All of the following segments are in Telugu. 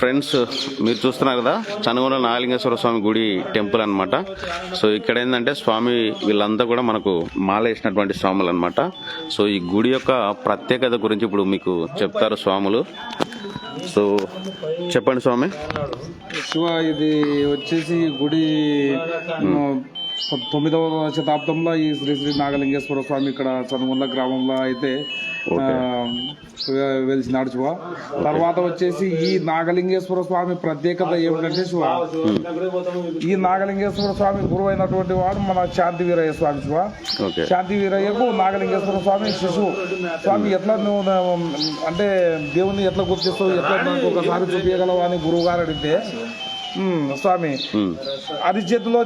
ఫ్రెండ్స్ మీరు చూస్తున్నారు కదా చనుగొండ నాగలింగేశ్వర స్వామి గుడి టెంపుల్ అన్నమాట. సో ఇక్కడ ఏంటంటే స్వామి వీళ్ళంతా కూడా మనకు మాల వేసినటువంటి స్వాములు అన్నమాట. సో ఈ గుడి యొక్క ప్రత్యేకత గురించి ఇప్పుడు మీకు చెప్తారు స్వాములు. సో చెప్పండి స్వామి. ఇది వచ్చేసి గుడి తొమ్మిదవ శతాబ్దంలో ఈ శ్రీ శ్రీ నాగలింగేశ్వర స్వామి ఇక్కడ చనుగుంద గ్రామంలో అయితే ఆ, వె- వెలిసినాడు శివ తర్వాత వచ్చేసి ఈ నాగలింగేశ్వర స్వామి ప్రత్యేకత ఏమిటంటే శివ ఈ నాగలింగేశ్వర స్వామి గురువు అయినటువంటి వాడు మన శాంతి వీరయ్య స్వామి శివ. శాంతి వీరయ్యకు నాగలింగేశ్వర స్వామి శిశువు. స్వామి ఎట్లా నువ్వు అంటే దేవుణ్ణి ఎట్లా గుర్తిస్తావు ఎట్లా ఒకసారి చూపించగలవా అని గురువు గారు అడిగితే "ఉమ్, స్వామి. అరిచేతిలో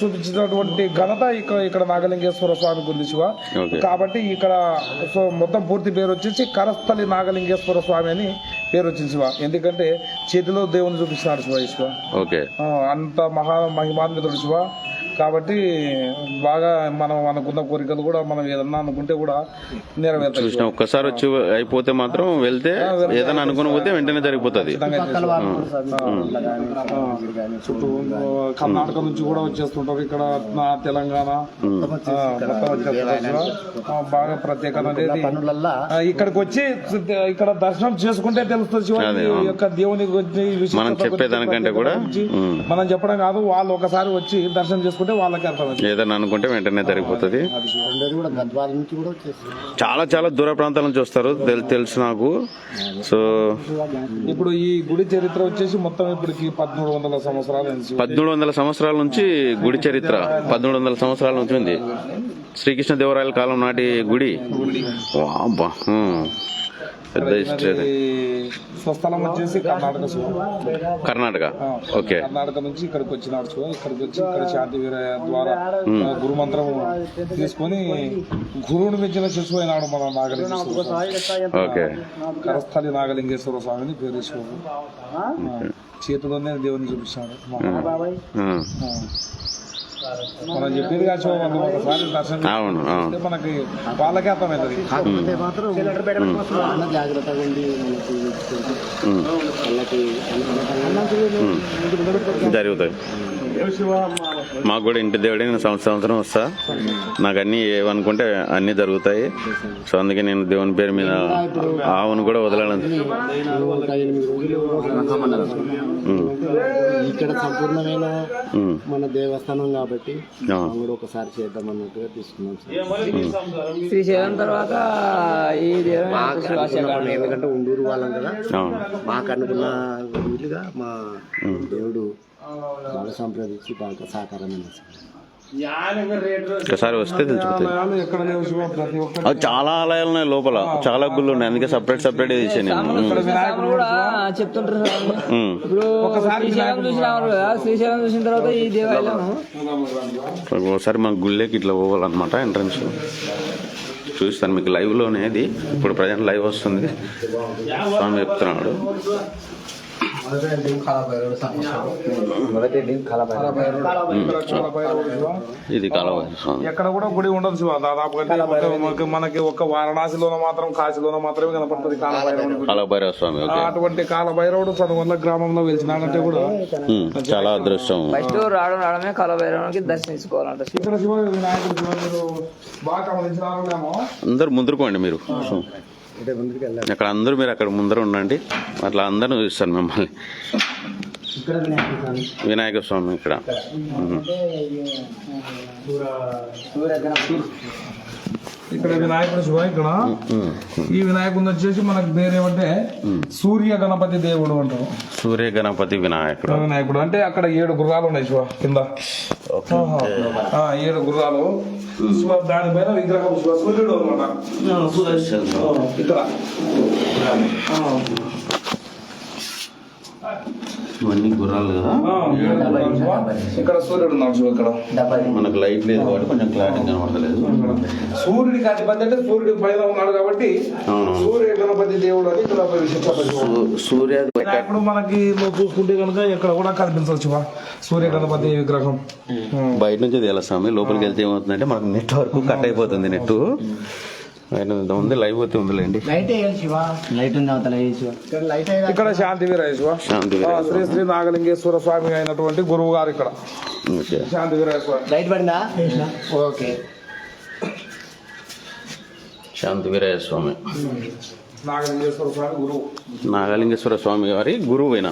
చూపించినటువంటి ఘనత ఇక్కడ ఇక్కడ నాగలింగేశ్వర శివ. ఓకే. కాబట్టి ఇక్కడ సో మొత్తం పూర్తి పేరు వచ్చేసి కరస్థలి నాగలింగేశ్వర స్వామి అని పేరు వచ్చింది శివ. ఎందుకంటే చేతిలో దేవుని చూపిస్తున్నాడు శివ శివ ఓకే. అంత మహా మహిమాన్వితుడు శివ. కాబట్టి బాగా మనం అనుకున్న కోరికలు కూడా మనం ఏదన్నా అనుకుంటే కూడా నెరవేర్తాయి. చూసిన ఒక్కసారి వచ్చి అయిపోతే మాత్రం వెళ్తే ఏదైనా అనుకుని పోతే వెంటనే జరిగిపోతుంది. చుట్టూ కర్ణాటక నుంచి కూడా వచ్చేస్తుంటారు. ఇక్కడ తెలంగాణ బాగా ప్రత్యేకత అనేది ఇక్కడికి వచ్చి ఇక్కడ దర్శనం చేసుకుంటే తెలుస్తుంది యొక్క దేవుని మనం చెప్పేదానికంటే కూడా మనం చెప్పడం కాదు. వాళ్ళు ఒకసారి వచ్చి దర్శనం చేసుకుంటే వాళ్ళకి అర్థమైంది ఏదైనా అనుకుంటే వెంటనే జరిగిపోతుంది. కూడా గద్వాల నుంచి కూడా వచ్చేసి చాలా చాలా దూర ప్రాంతాల నుంచి వస్తారు తెల్- తెలుసు నాకు. సో ఇప్పుడు ఈ గుడి చరిత్ర వచ్చేసి మొత్తం ఇప్పటికి పదమూడు వందల సంవత్సరాలు శివ. పద్మూడు వందల సంవత్సరాల నుంచి గుడి చరిత్ర పద్మూడు వందల సంవత్సరాల నుంచి ఉంది. శ్రీకృష్ణ దేవరాయల కాలం నాటి గుడి. వాబ్బా, హ్మ్. పెద్ద హిస్టరీ స్వస్థలం వచ్చేసి కర్ణాటక కర్ణాటక? ఓకే. కర్ణాటక నుంచి ఇక్కడికి వచ్చినాడు శివ ఇక్కడికి వచ్చి ఇక్కడ శాంతి వీరయ్య ద్వారా ఆ, గురుమంత్రం తీసుకొని గురువుని మెచ్చిన శిశువు అయినాడు మన నాగలింగేశ్వర ఓకే. కరస్థలి నాగలింగేశ్వర స్వామిని పేరు శివుడు చేతిలోనే దేవుని హ్మ్. మనం చెప్పేది కాదు మనం ఒకసారి దర్శనం అవును అవును. మనకి వాళ్ళకే అర్థమవుతుంది. జాగ్రత్తగా ఉండి జరుగుతాయి. మాకు కూడా ఇంటి దేవుడే నేను సంవత్సరం సంవత్సరం వస్తా. నాకు అన్ని ఏమనుకుంటే అన్ని జరుగుతాయి. సో అందుకే నేను దేవుని పేరు మీద ఆవును కూడా ఉమ్, ఇక్కడ సంపూర్ణమైన మన దేవస్థానం కాబట్టి కూడా ఒకసారి చేద్దాం అన్నట్టుగా తీసుకున్నాం శ్రీశైలం తర్వాత ఈ ఎందుకంటే ఉండూరు వాళ్ళం కదా. మాకు అనుకున్న వీలుగా మా దేవుడు సంప్రదించి బాగా ఒకసారి వస్తే అవి చాలా ఆలయాలు ఉన్నాయి లోపల చాలా గుళ్ళు ఉన్నాయి. అందుకే సపరేట్ సపరేట్ నేను. కూడా చెప్తుంటారు. ఇప్పుడు శ్రీశైలం శ్రీశైలం చూసిన తర్వాత ఈ దేవాలయం ఒకసారి మన గుళ్ళేకి ఇట్లా పోవాలన్నమాట ఎంట్రన్స్ చూస్తాను మీకు లైవ్లోనే ఇది. ఇప్పుడు ప్రజెంట్ లైవ్ వస్తుంది. స్వామి చెప్తున్నాడు. ఇది స్వామి ఎక్కడ కూడా గుడి ఉండదు శివ దాదాపు అంటే ఒక- మనకి ఒక వారణాసిలోన మాత్రం కాశీలోన మాత్రమే కనపడుతుంది కాలభైరవుడు. కాలభైరవ స్వామి అటువంటి కాలభైరవుడు చదువుల గ్రామంలో వెలిసినాడంటే కూడా చాలా అదృష్టం ఫస్ట్ రావడం రావడమే కలభైరవానికి దర్శించుకోవాలంట ఇక్కడ శివ వినాయకుడు శివ మీరు బాగా అందరు ముందరుకోండి మీరు. అక్కడ అందరూ మీరు అక్కడ ముందర ఉండండి. అట్లా అందరూ చూస్తాను మిమ్మల్ని. వినాయక స్వామి ఇక్కడ. ఇక్కడ వినాయకుడు శివ ఇక్కడ. ఈ వినాయకుడు వచ్చేసి మనకు పేరేమంటే సూర్య గణపతి దేవుడు అంటారు. సూర్య గణపతి వినాయకుడు. వినాయకుడు. అంటే అక్కడ ఏడు గుర్రాలు ఉన్నాయి శివ కింద. ఏడు గుర్రాలు శివ దానిపైన విగ్రహం శివ సూర్యుడు అనమాట ఇక్కడ. ఆ. ఇవన్నీ గుర్రాలు కదా. ఇక్కడ సూర్యుడు ఉన్నాడు ఇక్కడ. మనకు లైట్ లేదు కాబట్టి కొంచెం క్లారిటీ కనబడతలేదు. సూర్యుడికి అధిపతి అంటే సూర్యుడి పైన ఉన్నాడు కాబట్టి. సూర్య గణపతి దేవుడు అని ఇక్కడ సూర్య ఇప్పుడు మనకి నువ్వు చూసుకుంటే కనుక ఇక్కడ కూడా కనిపించవచ్చు సూర్య గణపతి విగ్రహం. బయట నుంచి తేలా స్వామి? లోపలికి వెళ్తే ఏమవుతుందంటే మనకు నెట్వర్క్ కట్ అయిపోతుంది నెట్ ఉంది? లైవ్ అయితే ఉందిలేండి. లైట్ లైట్ ఉంది అవతల శివ. ఇక్కడ లైట్ అయ్యా ఇక్కడ శాంతి శ్రీ శ్రీ నాగలింగేశ్వర స్వామి అయినటువంటి గురువు గారు ఇక్కడ. ఓకే. శాంతి స్వామి లైట్ పడిందా? ఓకే శాంతి వీరయ్య స్వామి. నాగలింగేశ్వర స్వామి గురువు. నాగలింగేశ్వర స్వామి గారి గురువు అయినా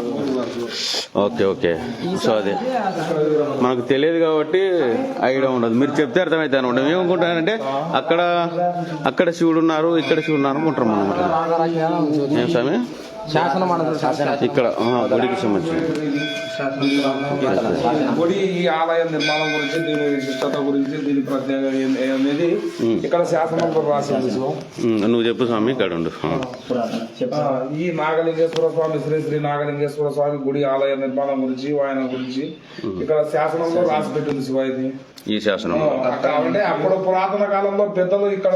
ఓకే ఓకే. సో అదే. మనకు తెలియదు కాబట్టి ఐడియా ఉండదు. మీరు చెప్తే అర్థమైతే అనమాట ఏమనుకుంటానంటే అక్కడ అక్కడ శివుడు ఉన్నారు ఇక్కడ శివుడు ఉన్నారు అనుకుంటారు మనం ఏం స్వామి? శాసనం ఇక్కడ గుడికి సంబంధించి. గుడి ఈ ఆలయ నిర్మాణం గురించి దీని విశిష్టత గురించి దీని ప్రత్యేక అనేది ఇక్కడ శాసనంలో రాసింది నువ్వు చెప్పు స్వామి ఇక్కడ ఉండు. ఆ. ఆ, ఈ నాగలింగేశ్వర స్వామి శ్రీ శ్రీ నాగలింగేశ్వర స్వామి గుడి ఆలయ నిర్మాణం గురించి ఆయన గురించి ఇక్కడ శాసనంలో రాసి పెట్టింది శివ ఇది ఈ శాసనం కాబట్టి అప్పుడు పురాతన కాలంలో పెద్దలు ఇక్కడ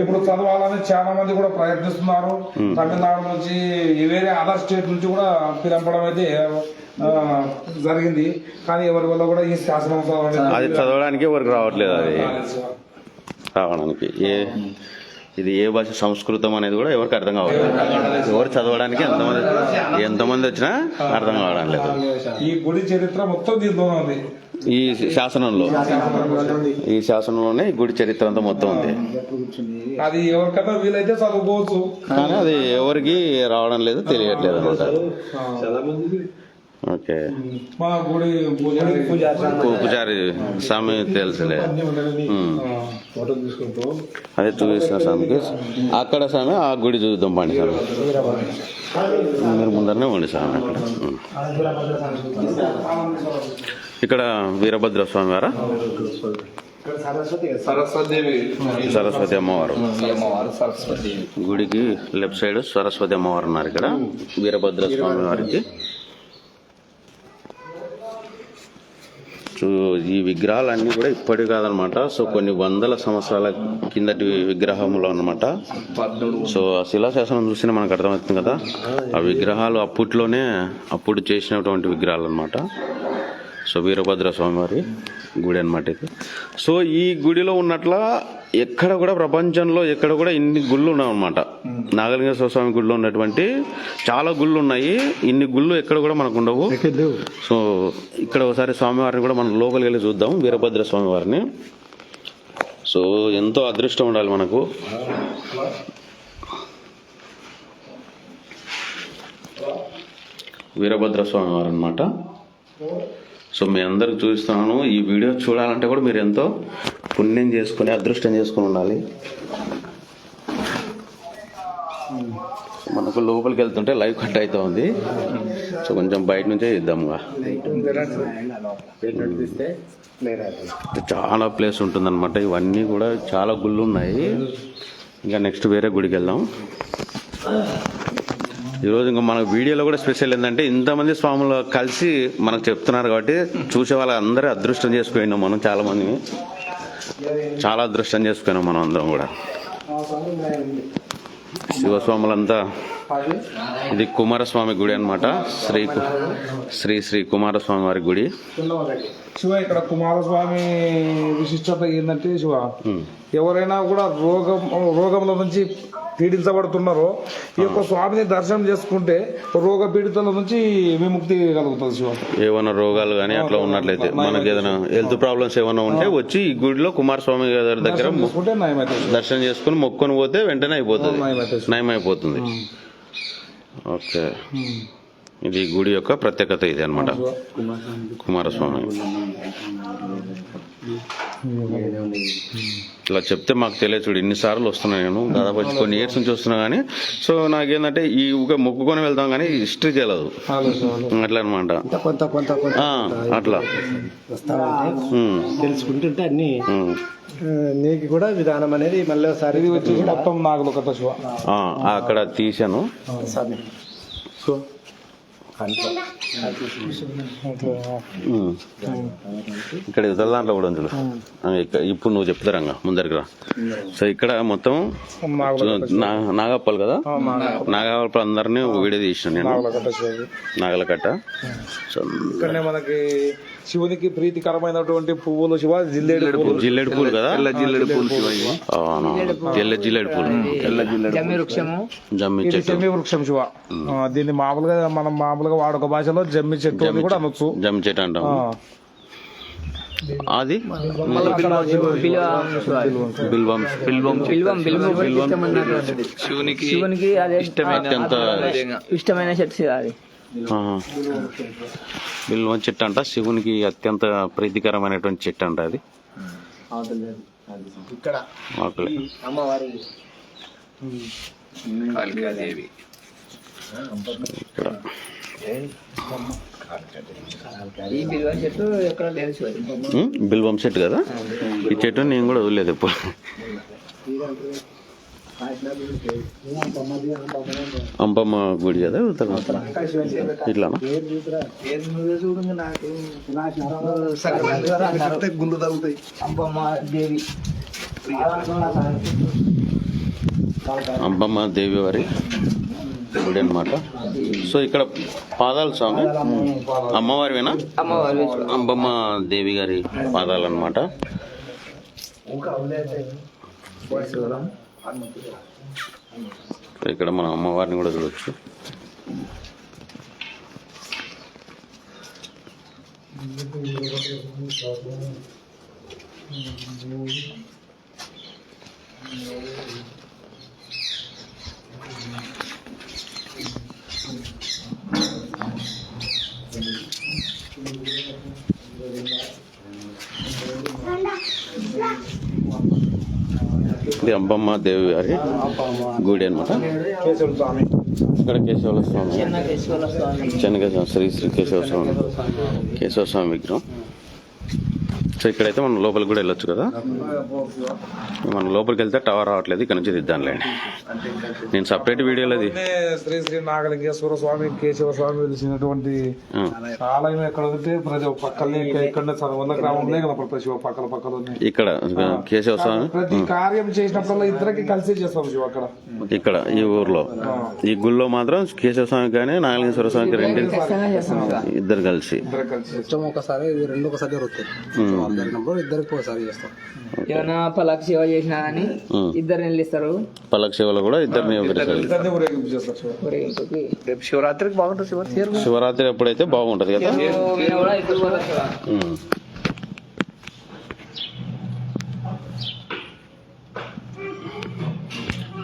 ఇప్పుడు చదవాలని చాలా మంది కూడా ప్రయత్నిస్తున్నారు. తమిళనాడు నుంచి వేరే అదర్ స్టేట్ నుంచి కూడా పిలంపడం అయితే జరిగింది. కానీ ఎవరి వల్ల కూడా ఈ శాసనం అది చదవడానికి ఎవరికి రావట్లేదు అది. రావడానికి ఏ ఇది ఏ భాష సంస్కృతం అనేది కూడా ఎవరికి అర్థం కావట్లేదు. ఎవరు చదవడానికి ఎంతమంది ఎంతమంది వచ్చినా అర్థం కావడం లేదు. ఈ గుడి చరిత్ర మొత్తం దీంట్లో ఉంది. ఈ శాసనంలో. ఈ శాసనంలోనే ఈ గుడి చరిత్ర అంతా మొత్తం ఉంది. అది ఎవరికైనా వీలైతే చదువుకోవచ్చు. కానీ అది ఎవరికి రావడం లేదు తెలియట్లేదు అనమాట. ఓకే. మన గుడి పూజారి పూజారి స్వామి తెలుసులే. అదే చూపిస్తున్న స్వామికి అక్కడ స్వామి ఆ గుడి చూద్దాం పండి స్వామి మీరు ముందరనే ఉండి స్వామి అక్కడ. ఇక్కడ వీరభద్ర స్వామి వారా? సరస్వతి సరస్వతి అమ్మవారు. అమ్మవారు సరస్వతి గుడికి లెఫ్ట్ సైడ్ సరస్వతి అమ్మవారు ఉన్నారు ఇక్కడ. వీరభద్ర స్వామి వారికి. ఈ విగ్రహాలన్నీ కూడా ఇప్పటి కాదనమాట. సో కొన్ని వందల సంవత్సరాల కిందటి విగ్రహములు అనమాట సో ఆ శిలాశాసనం చూస్తే మనకు అర్థమవుతుంది కదా. ఆ విగ్రహాలు అప్పట్లోనే అప్పుడు చేసినటువంటి విగ్రహాలు అనమాట సో వీరభద్ర స్వామివారి గుడి అనమాట ఇది. సో ఈ గుడిలో ఉన్నట్ల ఎక్కడ కూడా ప్రపంచంలో ఎక్కడ కూడా ఇన్ని గుళ్ళు ఉన్నావు అనమాట నాగలింగేశ్వర స్వామి గుడిలో ఉన్నటువంటి చాలా గుళ్ళు ఉన్నాయి. ఇన్ని గుళ్ళు ఎక్కడ కూడా మనకు ఉండవు. సో ఇక్కడ ఒకసారి స్వామివారిని కూడా మనం లోపలికి వెళ్ళి చూద్దాం వీరభద్ర స్వామి వారిని సో ఎంతో అదృష్టం ఉండాలి మనకు. వీరభద్ర స్వామి వారు అనమాట సో మీ అందరికి చూపిస్తున్నాను. ఈ వీడియో చూడాలంటే కూడా మీరు ఎంతో పుణ్యం చేసుకుని అదృష్టం చేసుకుని ఉండాలి. మనకు లోపలికి వెళ్తుంటే లైవ్ కట్ అవుతా ఉంది. సో కొంచెం బయట నుంచే ఇద్దాముగా చాలా ప్లేస్ ఉంటుందన్నమాట. ఇవన్నీ కూడా చాలా గుళ్ళు ఉన్నాయి. ఇంకా నెక్స్ట్ వేరే గుడికి వెళ్దాం. ఈరోజు ఇంకా మన వీడియోలో కూడా స్పెషల్ ఏంటంటే ఇంతమంది స్వాములు కలిసి మనకు చెప్తున్నారు కాబట్టి చూసే వాళ్ళందరూ అదృష్టం చేసుకున్నాం మనం చాలామంది. చాలా అదృష్టం చేసుకున్నాం మనం అందరం కూడా. శివస్వాములంతా ఇది కుమారస్వామి గుడి అన్నమాట. శ్రీ శ్రీ శ్రీ కుమారస్వామి వారి గుడి. శివ ఇక్కడ కుమారస్వామి విశిష్టత ఏంటంటే శివ. ఎవరైనా కూడా రోగం రోగముల నుంచి పీడించబడుతున్నారో ఈ యొక్క స్వామిని దర్శనం చేసుకుంటే రోగ పీడితుల నుంచి విముక్తి కలుగుతుంది శివ. ఏమైనా రోగాలు కానీ అట్లా ఉన్నట్లయితే మనకి ఏదైనా హెల్త్ ప్రాబ్లమ్స్ ఏమైనా ఉంటే వచ్చి ఈ గుడిలో కుమారస్వామి గారి దగ్గర దర్శనం చేసుకుని మొక్కొని పోతే వెంటనే అయిపోతుంది. నయమైతే నయం అయిపోతుంది ఓకే. ఇది గుడి యొక్క ప్రత్యేకత ఇది అనమాట కుమారస్వామి. ఇలా చెప్తే మాకు తెలియదు చూడు ఇన్నిసార్లు వస్తున్నాను నేను. దాదాపు వచ్చి కొన్ని ఇయర్స్ నుంచి వస్తున్నా కానీ సో నాకేంటంటే ఈ ఊక మొక్కుకొని వెళ్తాం కానీ హిస్టరీ తెలియదు. అట్లా. అనమాట అట్లా తెలుసుకుంటుంటే అన్ని నీకు కూడా విధానం అనేది మళ్ళీ ఒకసారి ఇది వచ్చేసి మొత్తం నాగులు కథ శివ ఆ, అక్కడ తీశాను. ఉమ్. ఇక్కడ ఇతర దాంట్లో కూడా ఉంది ఇప్పుడు నువ్వు చెప్తారంగా ముందరికి రా. సో ఇక్కడ మొత్తం నా- నాగప్పలు కదా? నాగప్పలు అందరినీ ఒక వీడియో తీసిన నేను. నాగలకట్ట. సో ఇక్కడనే మనకి శివునికి ప్రీతికరమైనటువంటి పువ్వులు శివ జిల్లేడు పువ్వులు. జిల్లెడు పూలు కదా? జిల్లెడు పూలు అవును? తెల్ల జిల్లెడు పూలు జమ్మి వృక్షము. జమ్మి వృక్షం శివ. దీన్ని మామూలుగా మనం మామూలుగా వాడుక భాషలో జమ్మి చెట్టు అని కూడా అనొచ్చు. జమ్మి చెట్టు అంటాం. అది శివునికి శివునికి అదే అత్యంత ఇష్టమైన చెట్టు అది. ఆహా. బిల్వం చెట్టు అంట. శివునికి అత్యంత ప్రీతికరమైనటువంటి చెట్టు అంట అది. ఇక్కడ. Hmm? బిల్వం సెట్ కదా? ఈ చెట్టు నేను కూడా వదిలేదు ఎప్పుడు. అంబమ్మ గుడి కదా ఇట్లా ఇట్లానా? గుండు తగ్గుతాయి అంబమ్మ దేవి అంబమ్మ దేవి వారి. గుడి అన్నమాట సో ఇక్కడ పాదాలు స్వామి. అమ్మవారివేనా? అమ్మవారి అంబమ్మ దేవి గారి పాదాలు అనమాట ఇక్కడ మన అమ్మవారిని కూడా చూడొచ్చు. ఇది అంబమ్మ దేవి గారి గుడి అనమాట ఇక్కడ కేశవుల స్వామి చెన్నకేశ్వర శ్రీ శ్రీ కేశవ స్వామి కేశవ స్వామి విగ్రహం. సో ఇక్కడైతే మనం లోపలికి కూడా వెళ్ళొచ్చు కదా. మనం లోపలికి వెళ్తే టవర్ రావట్లేదు ఇక్కడ నుంచి దిద్దాంలేండి నేను సపరేట్ వీడియోలో శ్రీ శ్రీ నాగలింగేశ్వర స్వామి కేశవ స్వామి వెలిసినటువంటి ఆ, ఆలయం ఎక్కడ ఉంటే ప్రతి ఒక్క పక్కనే ఇక్కడ వంద గ్రామంలో కదా ప్రతి శివ పక్కల పక్కల. ఇక్కడ కేశవ స్వామి. ప్రతి కార్యం చేసినప్పుడల్లా ఇద్దరికి కలిసి చేస్తాం శివ అక్కడ. ఇక్కడ ఈ ఊర్లో. ఈ గుళ్ళో మాత్రం కేశవ స్వామి కానీ నాగలింగేశ్వర స్వామికి రెండు. ఇద్దరు కలిసి. ఒకసారి రెండు ఒకసారి జరిగినప్పుడు ఇద్దరికి ఒకసారి చేస్తాం. ఏమైనా పలక సేవ చేసినా కానీ. ఇద్దరు నిలుస్తారు పల్లక సేవలో కూడా ఇద్దరిని రేపు శివరాత్రికి బాగుంటుంది శివ శివరాత్రి. ఎప్పుడైతే బాగుంటది కదా ఈయన కూడా ఇప్పుడు పోతారు శివ. ఉమ్.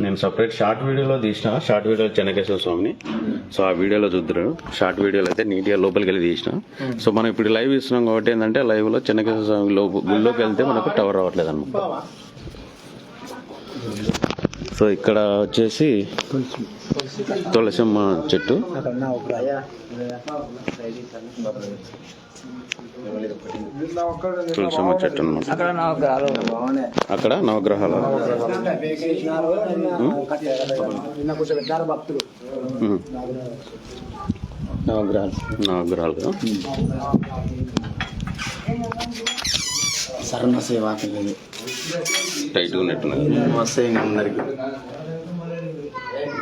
నేను సపరేట్ షార్ట్ వీడియోలో తీసిన షార్ట్ వీడియో చెన్నకేశ్వర స్వామిని. సో ఆ వీడియోలో చూద్దరు. షార్ట్ వీడియోలో అయితే నీట్గా లోపలికి వెళ్ళి తీసిన. సో మనం ఇప్పుడు లైవ్ ఇస్తున్నాం కాబట్టి ఏంటంటే లైవ్లో చెన్నకేశ్వర స్వామి లోపు గుళ్ళోకి వెళ్తే మనకు టవర్ రావట్లేదు అనమాట సో ఇక్కడ వచ్చేసి తులసమ్మ చెట్టు. తులసమ్మ చెట్టు అనమాట అక్కడ నవగ్రహాలు. అక్కడ నవగ్రహాలు. నవగ్రహాలు. సరణ సేవా పిల్లలు టైట్గా ఉన్నట్టున్నది వస్తాయి అందరికి.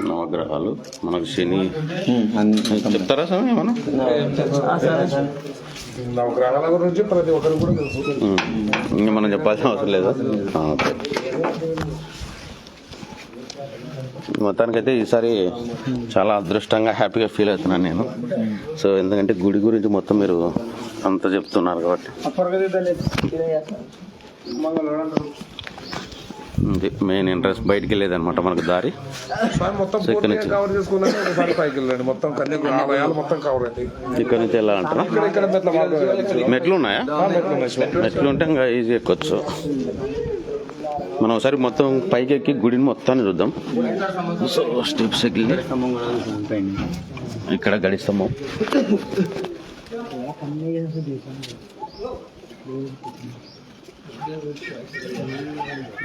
నవగ్రహాలు. మనకు శని. చెప్తారా స్వామి ఏమన్నా? నవగ్రహాల గురించి ప్రతి ఒక్కరికి కూడా తెలుసు. ఇంకా మనం చెప్పాల్సిన అవసరం లేదా. మొత్తానికైతే ఈసారి చాలా అదృష్టంగా హ్యాపీగా ఫీల్ అవుతున్నాను నేను. సో ఎందుకంటే గుడి గురించి మొత్తం మీరు అంత చెప్తున్నారు కాబట్టి. ఇది మెయిన్ ఇంట్రెస్ట్ బయటికి వెళ్ళేది అనమాట మనకు దారి. ఇక్కడ నుంచి ఇక్కడ నుంచి మెట్ల ఉన్నాయా. మెట్లు ఉంటే ఇంకా ఈజీ ఎక్కొచ్చు. మనం ఒకసారి మొత్తం పైకి ఎక్కి గుడిని మొత్తాన్ని చూద్దాం. సో స్టెప్స్ ఎక్కి ఇక్కడ గడిస్తాము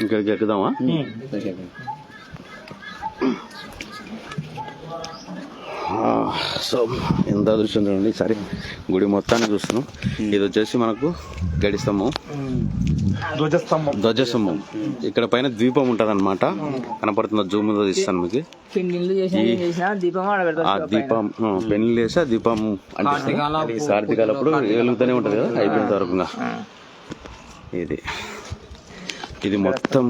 ఇక్కడికి ఎక్కుదామా. సో ఎంత అదృష్టం చూడండి. ఈసారి గుడి మొత్తాన్ని చూస్తున్నాం. ఇది వచ్చేసి మనకు గడిస్తాము ధ్వజస్తంభం. ధ్వజస్తంభం. ఇక్కడ పైన ద్వీపం ఉంటుంది అనమాట కనపడుతున్న జూమ్ మీద ఇస్తాను మీకు. ఆ దీపం ఆ, పెళ్ళి వేసి ఆ దీపం అంటే కార్తీకాలప్పుడు వెలుగుతూనే ఉంటుంది కదా అయిపోయిన వరకు ఇంకా. ఇది. ఇది మొత్తం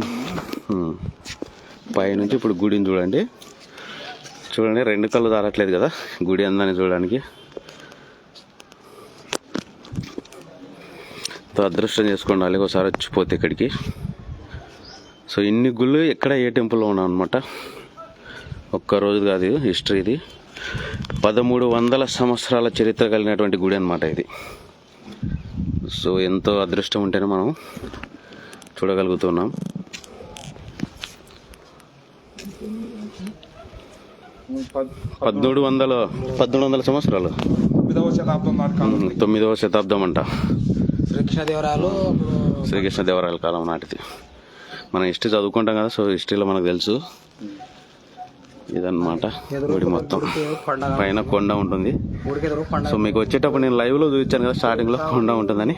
పైనుంచి ఇప్పుడు గుడిని చూడండి. చూడండి రెండు కళ్ళు దారట్లేదు కదా గుడి అందాన్ని చూడడానికి. ఎంతో అదృష్టం చేసుకోండి ఒకసారి వచ్చిపోతే ఇక్కడికి. సో ఇన్ని గుళ్ళు ఎక్కడ ఏ టెంపుల్లో ఉన్నాం అనమాట ఒక్క రోజు కాదు హిస్టరీ ఇది. పదమూడు వందల సంవత్సరాల చరిత్ర కలిగినటువంటి గుడి అనమాట ఇది. సో ఎంతో అదృష్టం ఉంటేనే మనం చూడగలుగుతున్నాం. పద్- పద్మూడు వందల పద్మూడు వందల సంవత్సరాలు. తొమ్మిదవ శతాబ్దం అంట. శ్రీకృష్ణదేవరాయలు శ్రీకృష్ణదేవరాయల కాలం నాటిది. మనం హిస్టరీ చదువుకుంటాం కదా సో హిస్టరీలో మనకు తెలుసు. ఇదన్నమాట గుడి మొత్తం. పైన కొండ ఉంటుంది. సో మీకు వచ్చేటప్పుడు నేను లైవ్లో చూపించాను కదా స్టార్టింగ్లో కొండ ఉంటుందని.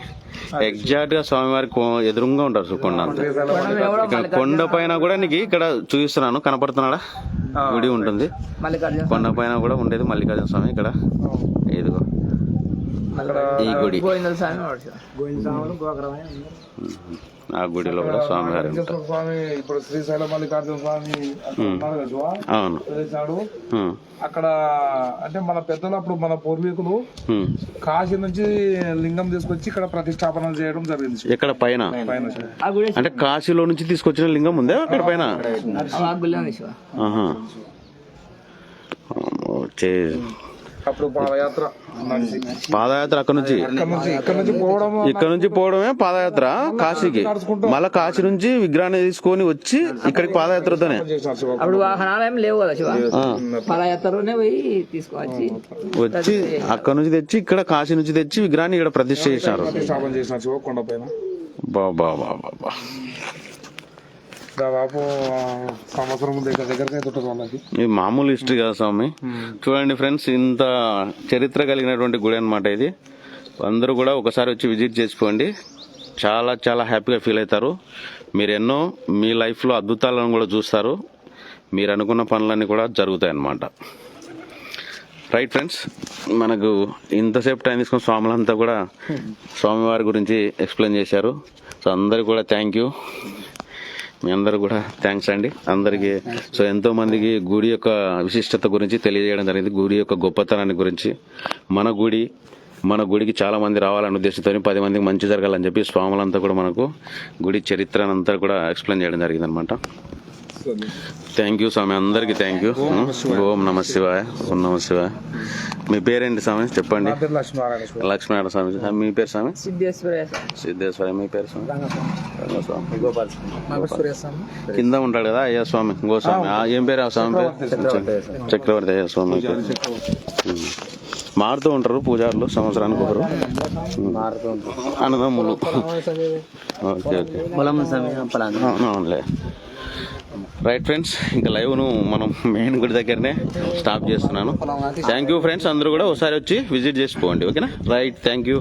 ఎగ్జాక్ట్గా స్వామివారి ఎదురుగా ఉంటారు సో కొండ అంతా. ఇక్కడ కొండ పైన కూడా నీకు ఇక్కడ చూపిస్తున్నాను కనపడుతున్నాడా? గుడి ఉంటుంది. కొండ పైన కూడా ఉండేది మల్లికార్జున స్వామి ఇక్కడ. ఇదిగో. ఈ గుడి. ఆ గుడిలో కూడా స్వామివారి స్వామి ఇప్పుడు శ్రీశైలం మల్లికార్జున స్వామి. అవును. అక్కడ అంటే మన పెద్దలు అప్పుడు మన పూర్వీకులు. కాశీ నుంచి లింగం తీసుకొచ్చి ఇక్కడ ప్రతిష్టాపన చేయడం జరిగింది శివ. ఎక్కడ? పైన? పైన శివ. ఆ గుడి అంటే కాశీలో నుంచి తీసుకొచ్చిన లింగం ఉందే అక్కడ పైన? ఆ అప్పుడు పాదయాత్ర. అక్కడ నుంచి? ఇక్కడ నుంచి పోవడమే పాదయాత్ర కాశీకి. మళ్ళా కాశీ నుంచి విగ్రహాన్ని తీసుకొని వచ్చి ఇక్కడికి పాదయాత్రతోనే. అప్పుడు వాహనాలు ఏం లేవు కదా శివ? ఆ, పదయాత్రలోనే పోయి తీసుకోవచ్చి వచ్చి అక్కడ నుంచి తెచ్చి ఇక్కడ కాశీ నుంచి తెచ్చి విగ్రహాన్ని ఇక్కడ ప్రతిష్ఠ చేశారు. బాబా బాబా బా. దాదాపు సంవత్సరం దగ్గర దగ్గరగా ఇది మామూలు హిస్టరీ కదా స్వామి. చూడండి ఫ్రెండ్స్ ఇంత చరిత్ర కలిగినటువంటి గుడి అనమాట ఇది. అందరూ కూడా ఒకసారి వచ్చి విజిట్ చేసుకోండి చాలా చాలా హ్యాపీగా ఫీల్ అవుతారు. మీరు ఎన్నో మీ లైఫ్లో అద్భుతాలను కూడా చూస్తారు. మీరు అనుకున్న పనులన్నీ కూడా జరుగుతాయి అన్నమాట. రైట్ ఫ్రెండ్స్ మనకు ఇంతసేపు టైం తీసుకున్న స్వాములంతా కూడా స్వామివారి గురించి ఎక్స్ప్లెయిన్ చేశారు. సో అందరు కూడా థ్యాంక్ యూ మీ అందరూ కూడా థ్యాంక్స్ అండి. అందరికీ సో ఎంతో మందికి గుడి యొక్క విశిష్టత గురించి తెలియజేయడం జరిగింది. గుడి యొక్క గొప్పతనాన్ని గురించి. మన గుడి మన గుడికి చాలా మంది రావాలనే ఉద్దేశంతో పది మందికి మంచి జరగాలని చెప్పి స్వాములంతా కూడా మనకు గుడి చరిత్ర అంతా కూడా ఎక్స్ప్లెయిన్ చేయడం జరిగింది అనమాట థ్యాంక్ యూ స్వామి. అందరికీ థ్యాంక్ యూ ఓం నమ శివాయ. ఓం నమ శివాయ. మీ పేరేంటి స్వామి? చెప్పండి. లక్ష్మీనారాయణ స్వామి. మీ పేరు స్వామి? సిద్ధేశ్వర మీ పేరు స్వామి? కింద ఉంటాడు కదా అయ్యా స్వామి గోస్వామి. ఆ, ఏం పేరు ఆ స్వామి పేరు? చక్రవర్తి అయ్యా స్వామి. మారుతూ ఉంటారు పూజారులు సంవత్సరానికి ఒకరు. అన్నదమ్ములు ఓకే ఓకే. అవునులే రైట్ ఫ్రెండ్స్ ఇంకా లైవ్ను మనం మెయిన్ గుడి దగ్గరనే స్టాప్ చేస్తున్నాను. థ్యాంక్ యూ ఫ్రెండ్స్ అందరూ కూడా ఒకసారి వచ్చి విజిట్ చేసుకోండి ఓకేనా? Right thank you